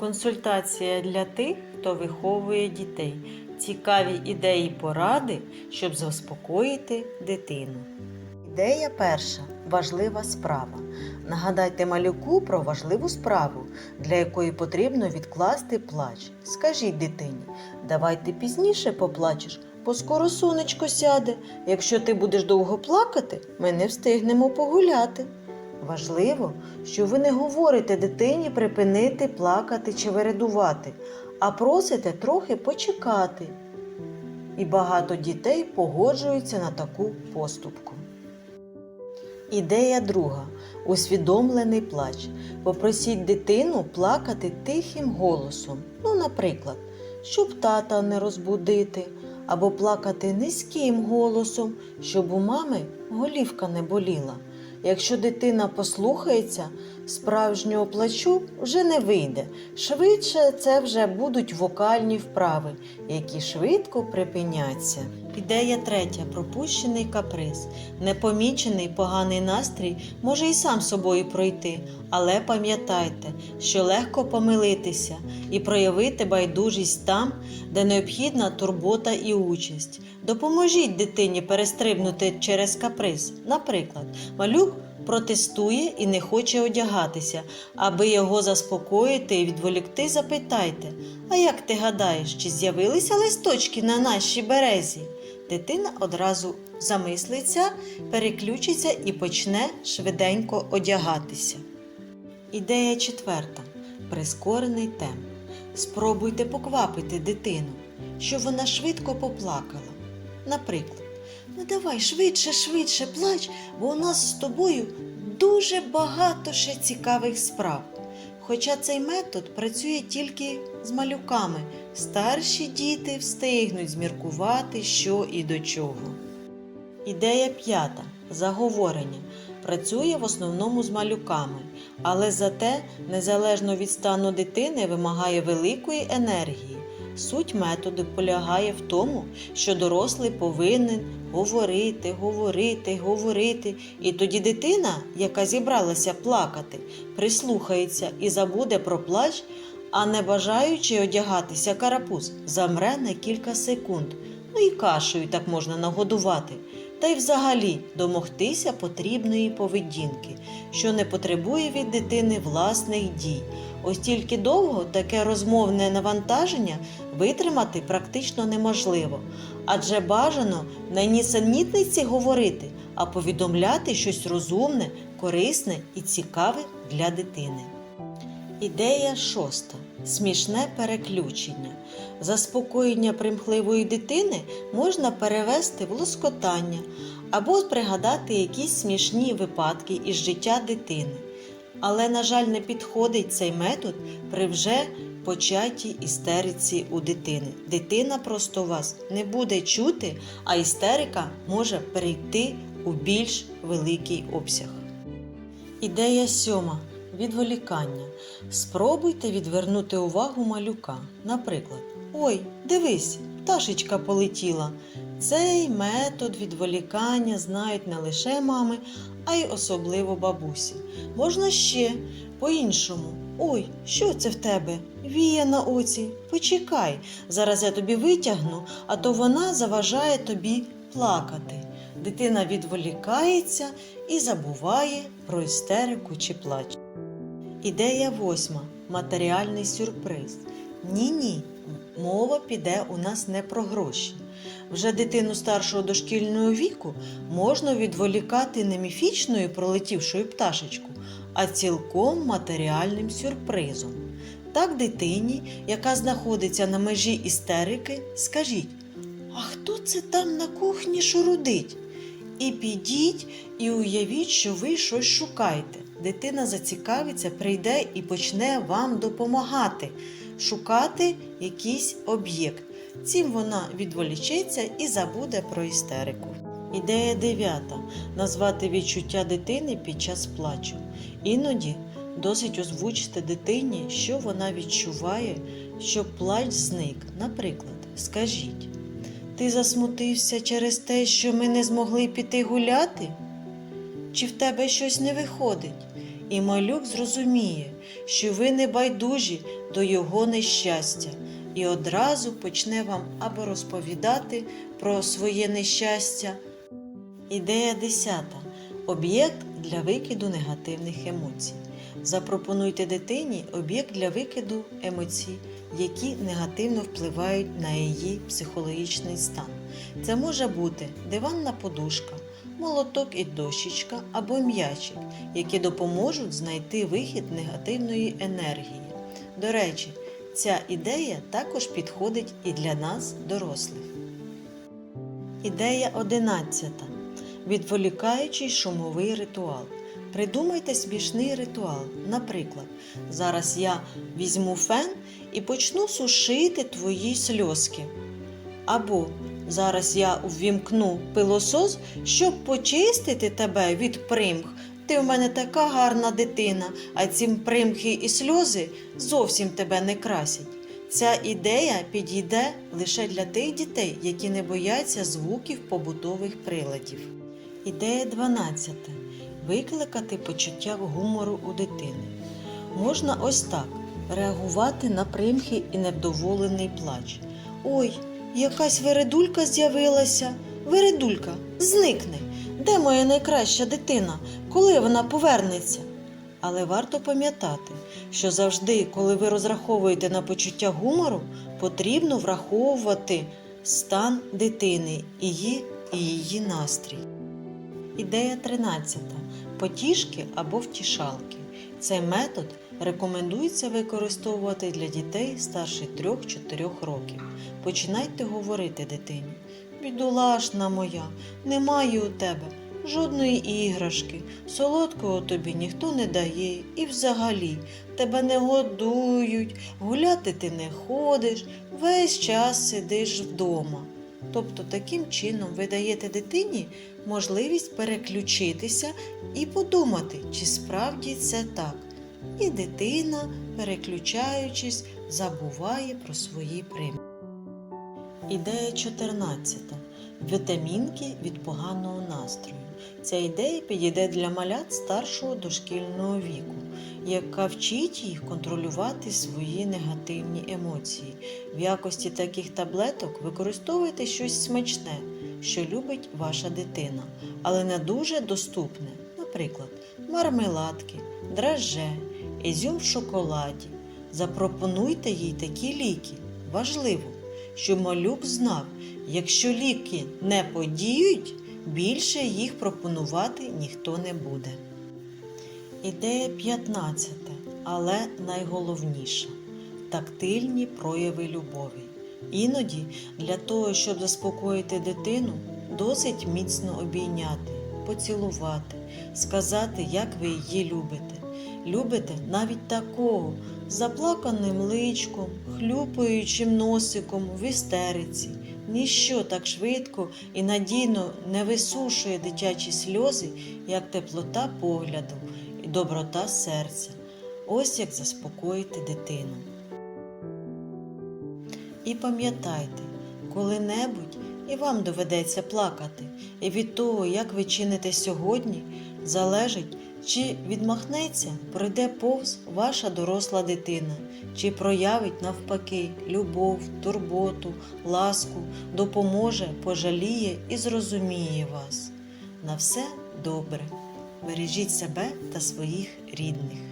Консультація для тих, хто виховує дітей. Цікаві ідеї поради, щоб заспокоїти дитину. Ідея перша важлива справа. Нагадайте малюку про важливу справу, для якої потрібно відкласти плач. Скажіть дитині, давай ти пізніше поплачеш, бо скоро сонечко сяде. Якщо ти будеш довго плакати, ми не встигнемо погуляти. Важливо, що ви не говорите дитині припинити плакати чи вередувати, а просите трохи почекати. І багато дітей погоджуються на таку поступку. Ідея друга усвідомлений плач. Попросіть дитину плакати тихим голосом. Ну, наприклад, щоб тата не розбудити, або плакати низьким голосом, щоб у мами голівка не боліла. Якщо дитина послухається, справжнього плачу вже не вийде. Швидше це вже будуть вокальні вправи, які швидко припиняться. Ідея третя пропущений каприз. Непомічений поганий настрій може і сам собою пройти, але пам'ятайте, що легко помилитися і проявити байдужість там, де необхідна турбота і участь. Допоможіть дитині перестрибнути через каприз. Наприклад, малюк протестує і не хоче одягатися. Аби його заспокоїти і відволікти, запитайте: А як ти гадаєш, чи з'явилися листочки на нашій березі? Дитина одразу замислиться, переключиться і почне швиденько одягатися. Ідея четверта. Прискорений темп. Спробуйте поквапити дитину, щоб вона швидко поплакала. Наприклад, ну давай швидше, швидше плач, бо у нас з тобою дуже багато ще цікавих справ. Хоча цей метод працює тільки з малюками, старші діти встигнуть зміркувати, що і до чого. Ідея п'ята заговорення. Працює в основному з малюками, але зате, незалежно від стану дитини, вимагає великої енергії. Суть методу полягає в тому, що дорослий повинен говорити, говорити, говорити, і тоді дитина, яка зібралася плакати, прислухається і забуде про плач, а не бажаючи одягатися карапуз, замре на кілька секунд. Ну і кашею так можна нагодувати. Та й взагалі домогтися потрібної поведінки, що не потребує від дитини власних дій. Ось тільки довго таке розмовне навантаження витримати практично неможливо, адже бажано на нісенітниці говорити, а повідомляти щось розумне, корисне і цікаве для дитини. Ідея шоста. Смішне переключення. Заспокоєння примхливої дитини можна перевести в лоскотання або пригадати якісь смішні випадки із життя дитини. Але, на жаль, не підходить цей метод при вже початій істериці у дитини. Дитина просто вас не буде чути, а істерика може перейти у більш великий обсяг. Ідея сьома. Відволікання. Спробуйте відвернути увагу малюка. Наприклад, ой, дивись, пташечка полетіла. Цей метод відволікання знають не лише мами, а й особливо бабусі. Можна ще по-іншому. Ой, що це в тебе? Вія на оці. Почекай, зараз я тобі витягну, а то вона заважає тобі плакати. Дитина відволікається і забуває про істерику чи плач. Ідея восьма матеріальний сюрприз. Ні, ні, мова піде у нас не про гроші. Вже дитину старшого дошкільного віку можна відволікати не міфічною пролетівшою пташечку, а цілком матеріальним сюрпризом. Так дитині, яка знаходиться на межі істерики, скажіть: А хто це там на кухні шурудить? І підіть і уявіть, що ви щось шукаєте. Дитина зацікавиться, прийде і почне вам допомагати шукати якийсь об'єкт. Цим вона відволічеться і забуде про істерику. Ідея дев'ята назвати відчуття дитини під час плачу. Іноді досить озвучити дитині, що вона відчуває, щоб плач зник. Наприклад, скажіть. Ти засмутився через те, що ми не змогли піти гуляти? Чи в тебе щось не виходить? і малюк зрозуміє, що ви не байдужі до його нещастя, і одразу почне вам або розповідати про своє нещастя. Ідея десята. Об'єкт для викиду негативних емоцій. Запропонуйте дитині об'єкт для викиду емоцій, які негативно впливають на її психологічний стан. Це може бути диванна подушка, молоток і дощечка або м'ячик, які допоможуть знайти вихід негативної енергії. До речі, ця ідея також підходить і для нас, дорослих. Ідея 11. Відволікаючий шумовий ритуал. Придумайте смішний ритуал. Наприклад, зараз я візьму фен і почну сушити твої сльозки. Або зараз я ввімкну пилосос, щоб почистити тебе від примх. Ти в мене така гарна дитина, а ці примхи і сльози зовсім тебе не красять. Ця ідея підійде лише для тих дітей, які не бояться звуків побутових приладів. Ідея 12. Викликати почуття гумору у дитини. Можна ось так реагувати на примхи і невдоволений плач. Ой, якась вередулька з'явилася. Вередулька, зникни. Де моя найкраща дитина? Коли вона повернеться? Але варто пам'ятати, що завжди, коли ви розраховуєте на почуття гумору, потрібно враховувати стан дитини, її і її настрій. Ідея 13. Потішки або втішалки. Цей метод рекомендується використовувати для дітей старше 3-4 років. Починайте говорити дитині. Бідолашна моя, немає у тебе жодної іграшки, солодкого тобі ніхто не дає, і взагалі тебе не годують, гуляти ти не ходиш, весь час сидиш вдома. Тобто таким чином ви даєте дитині можливість переключитися і подумати, чи справді це так. І дитина, переключаючись, забуває про свої примхи. Ідея 14. Вітамінки від поганого настрою. Ця ідея підійде для малят старшого дошкільного віку, яка вчить їх контролювати свої негативні емоції. В якості таких таблеток використовуйте щось смачне, що любить ваша дитина, але не дуже доступне, наприклад, мармеладки, драже, ізюм в шоколаді. Запропонуйте їй такі ліки. Важливо, щоб малюк знав, якщо ліки не подіють, більше їх пропонувати ніхто не буде. Ідея 15, але найголовніша тактильні прояви любові. Іноді для того, щоб заспокоїти дитину, досить міцно обійняти, поцілувати, сказати, як ви її любите. Любите навіть такого заплаканим личком, хлюпаючим носиком в істериці. Ніщо так швидко і надійно не висушує дитячі сльози, як теплота погляду і доброта серця. Ось як заспокоїти дитину. І пам'ятайте, коли-небудь і вам доведеться плакати, і від того, як ви чините сьогодні, залежить, чи відмахнеться, пройде повз ваша доросла дитина, чи проявить навпаки любов, турботу, ласку, допоможе, пожаліє і зрозуміє вас. На все добре. Бережіть себе та своїх рідних.